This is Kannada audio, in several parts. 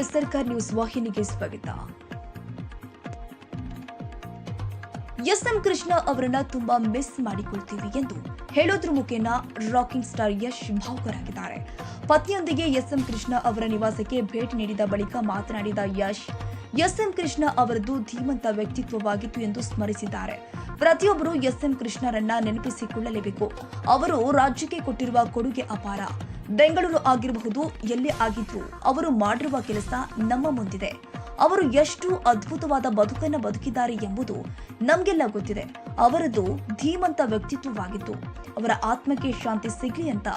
ಎಸ್ಆರ್ಕಾರ್ ನ್ಯೂಸ್ ವಾಹಿನಿಗೆ ಸ್ವಾಗತ. ಎಸ್ ಎಂ ಕೃಷ್ಣ ಅವರನ್ನ ತುಂಬಾ ಮಿಸ್ ಮಾಡಿಕೊಳ್ತೀವಿ ಎಂದು ಹೇಳೋದ್ರ ಮುಖೇನ ರಾಕಿಂಗ್ ಸ್ಟಾರ್ ಯಶ್ ಭಾವುಕರಾಗಿದ್ದಾರೆ ಪತಿಯೊಂದಿಗೆ ಎಸ್ ಎಂ ಕೃಷ್ಣ ಅವರ ನಿವಾಸಕ್ಕೆ ಭೇಟಿ ನೀಡಿದ ಬಳಿಕ ಮಾತನಾಡಿದ ಯಶ್ ಎಸ್ ಎಂ ಕೃಷ್ಣ ಅವರದ್ದು ಧೀಮಂತ ವ್ಯಕ್ತಿತ್ವವಾಗಿತ್ತು ಎಂದು ಸ್ಮರಿಸಿದ್ದಾರೆ. ಪ್ರತಿಯೊಬ್ಬರು ಎಸ್ ಎಂ ಕೃಷ್ಣರನ್ನ ನೆನಪಿಸಿಕೊಳ್ಳಲೇಬೇಕು. ಅವರು ರಾಜ್ಯಕ್ಕೆ ಕೊಟ್ಟಿರುವ ಕೊಡುಗೆ ಅಪಾರ. ಬೆಂಗಳೂರು ಆಗಿರಬಹುದು, ಎಲ್ಲೇ ಆಗಿದ್ರು ಅವರು ಮಾಡಿರುವ ಕೆಲಸ ನಮ್ಮ ಮುಂದಿದೆ. ಅವರು ಎಷ್ಟು ಅದ್ಭುತವಾದ ಬದುಕನ್ನು ಬದುಕಿದ್ದಾರೆ ಎಂಬುದು ನಮಗೆಲ್ಲ ಗೊತ್ತಿದೆ. ಅವರದು ಧೀಮಂತ ವ್ಯಕ್ತಿತ್ವವಾಗಿತ್ತು. ಅವರ ಆತ್ಮಕ್ಕೆ ಶಾಂತಿ ಸಿಗಲಿ ಅಂತ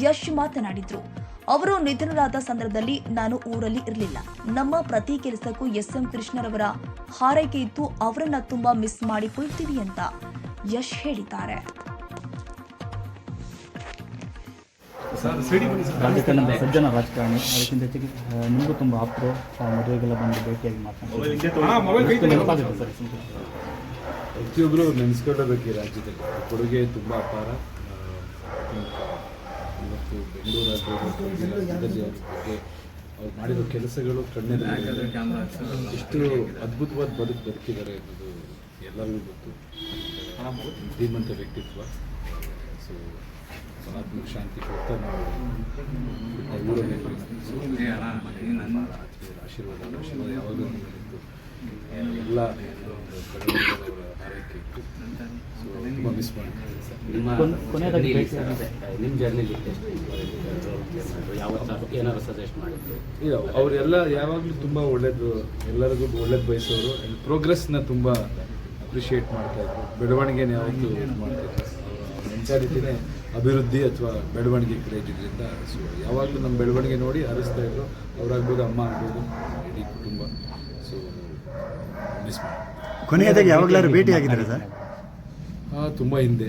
ಯಶ್ ಮಾತನಾಡಿದ್ರು. ಅವರು ನಿಧನರಾದ ಸಂದರ್ಭದಲ್ಲಿ ನಾನು ಊರಲ್ಲಿ ಇರಲಿಲ್ಲ. ನಮ್ಮ ಪ್ರತಿ ಕೆಲಸಕ್ಕೂ ಎಸ್ ಎಂ ಕೃಷ್ಣರವರ ಹಾರೈಕೆ ಇತ್ತು ಅವರನ್ನ ತುಂಬಾ ಮಿಸ್ ಮಾಡಿಕೊಳ್ತೀವಿ ಅಂತ ಯಶ್ ಹೇಳಿದ್ದಾರೆ. ರಾಜಕಾರಣ ಸಜ್ಜನ ರಾಜಕಾರಣಿ ಅದಕ್ಕಿಂತ ಹೆಚ್ಚಿಗೆ ನಿಮಗೂ ತುಂಬ ಆಪ್ತರು ಮದುವೆಗೆಲ್ಲ ಬಂದು ಭೇಟಿಯಾಗಿ ಮಾತನಾಡ್ತಾರೆ. ಸರ್. ಪ್ರತಿಯೊಬ್ಬರು ನೆನೆಸ್ಕೊಳ್ಳಬೇಕು ಈ ರಾಜ್ಯದಲ್ಲಿ. ಕೊಡುಗೆ ತುಂಬ ಅಪಾರ. ಇವತ್ತು ಬೆಂಗಳೂರು ರಾಜ್ಯದಲ್ಲಿ ಅವ್ರ ಬಗ್ಗೆ ಅವ್ರು ಮಾಡಿರೋ ಕೆಲಸಗಳು ಕಣ್ಣಿನ ಎಷ್ಟು ಅದ್ಭುತವಾದ ಬದುಕು ಬದುಕಿದ್ದಾರೆ ಅನ್ನೋದು ಎಲ್ಲರಿಗೂ ಗೊತ್ತು. ಧೀಮಂತ ವ್ಯಕ್ತಿತ್ವ. ಸೊ ಆತ್ಮ ಶಾಂತಿ ಕೊಡ್ತಾ ನಾವು ಆಶೀರ್ವಾದ ಆಶೀರ್ವಾದ ಯಾವಾಗಲೂ. ಎಲ್ಲ ಇತ್ತು ತುಂಬ ಮಿಸ್ ನಿಮ್ಮ ಜರ್ನಿಲಿ ಯಾವತ್ತಾದ್ರು ಏನಾದ್ರು ಸಜೆಸ್ಟ್ ಮಾಡಿದ್ರು? ಇಲ್ಲ ಅವರೆಲ್ಲ ಯಾವಾಗಲೂ ತುಂಬ ಒಳ್ಳೇದು ಎಲ್ಲರಿಗೂ ಒಳ್ಳೇದು ಬಯಸೋರು ಪ್ರೋಗ್ರೆಸ್ನ ತುಂಬ ಅಪ್ರಿಷಿಯೇಟ್ ಮಾಡ್ತಾಯಿದ್ರು ಬೆಳವಣಿಗೆನ ಯಾವತ್ತೂ ಮಾಡ್ತಾ ಮಾಡ್ತಾಯಿದ್ರು ಮೆಂಟಾಲಿಟಿನೇ ಅಭಿವೃದ್ಧಿ ಅಥವಾ ಬೆಳವಣಿಗೆ ಕ್ರಿಯೇಟಿದ್ರಿಂದ ಸೊ ಯಾವಾಗಲೂ ನಮ್ಮ ಬೆಳವಣಿಗೆ ನೋಡಿ ಹರಿಸ್ತಾ ಇದ್ರು. ಅವರಾಗ್ಬೋದು ಅಮ್ಮ ಆಗ್ಬೋದು ಇಡೀ ಕುಟುಂಬ. ಸೊ ಮಿಸ್ ಮಾಡಿ. ಕೊನೆಯದಾಗಿ ಯಾವಾಗಲಾದ್ರು ಭೇಟಿ ಆಗಿದ್ದಾರೆ ಸರ್ ತುಂಬ ಹಿಂದೆ.